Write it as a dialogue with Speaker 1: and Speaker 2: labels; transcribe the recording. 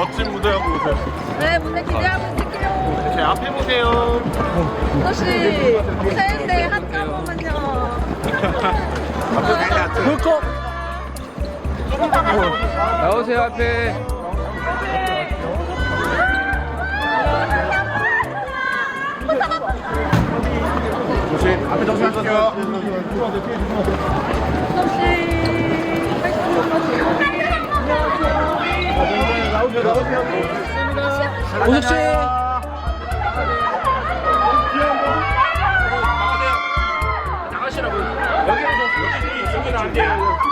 Speaker 1: 멋진 무대하고 오세요.
Speaker 2: 네, 무대 기대하고 있을게요.
Speaker 1: 제 앞에 보세요.
Speaker 2: 혹시 새해인데 하트 한 번만요.
Speaker 1: 그거
Speaker 3: 나오세요 앞에
Speaker 1: 조심. 앞에 조심하세요.
Speaker 2: 혹시 아, 네.
Speaker 3: 오숙 씨. 나가시라고 여기는 여기 여기는 안 돼요.